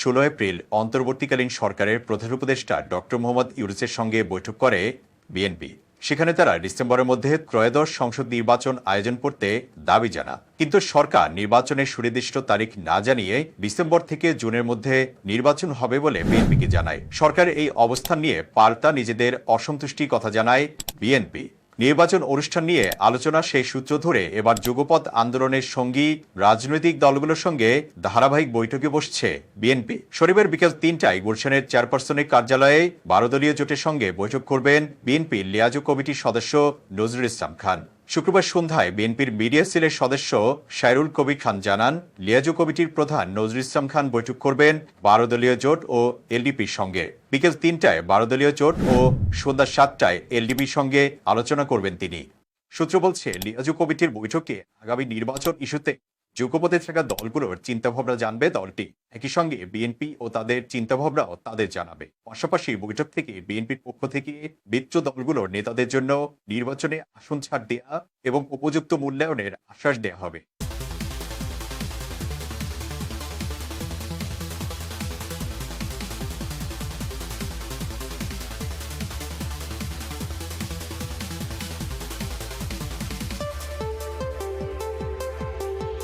ষোলো এপ্রিল অন্তর্বর্তীকালীন সরকারের প্রধান উপদেষ্টা ডক্টর মোহাম্মদ ইউনুসের সঙ্গে বৈঠক করে বিএনপি। সেখানে তারা ডিসেম্বরের মধ্যে ত্রয়োদশ সংসদ নির্বাচন আয়োজন করতে দাবি জানা কিন্তু সরকার নির্বাচনের সুনির্দিষ্ট তারিখ না জানিয়ে ডিসেম্বর থেকে জুনের মধ্যে নির্বাচন হবে বলে বিএনপিকে জানায়। সরকার এই অবস্থান নিয়ে পাল্টা নিজেদের অসন্তুষ্টি কথা জানায় বিএনপি। নির্বাচন অনুষ্ঠান নিয়ে আলোচনা সেই সূত্র ধরে এবার যুগপথ আন্দোলনের সঙ্গী রাজনৈতিক দলগুলোর সঙ্গে ধারাবাহিক বৈঠকে বসছে বিএনপি। শনিবার বিকেল তিনটায় গুলশানের চেয়ারপারসনের কার্যালয়ে বারো দলীয় জোটের সঙ্গে বৈঠক করবেন বিএনপি লিয়াজু কমিটির সদস্য নজরুল ইসলাম খান। শুক্রবার সন্ধ্যায় বিএনপির মিডিয়া সেলের সদস্য শায়রুল কবির খান জানান, লিয়াজু কমিটির প্রধান নজরুল ইসলাম খান বৈঠক করবেন বারো দলীয় জোট ও এলডিপির সঙ্গে। বিকেল তিনটায় বারো দলীয় জোট ও সন্ধ্যা সাতটায় এলডিপির সঙ্গে আলোচনা করবেন তিনি। সূত্র বলছে, লিয়াজু কমিটির বৈঠকে আগামী নির্বাচন ইস্যুতে যুগপথে থাকা দলগুলোর চিন্তাভাবনা জানবে দলটি। একই সঙ্গে বিএনপি ও তাদের চিন্তাভাবনাও তাদের জানাবে। পাশাপাশি বৈঠক থেকে বিএনপির পক্ষ থেকে মিত্র দলগুলোর নেতাদের জন্য নির্বাচনে আসন ছাড় দেয়া এবং উপযুক্ত মূল্যায়নের আশ্বাস দেয়া হবে।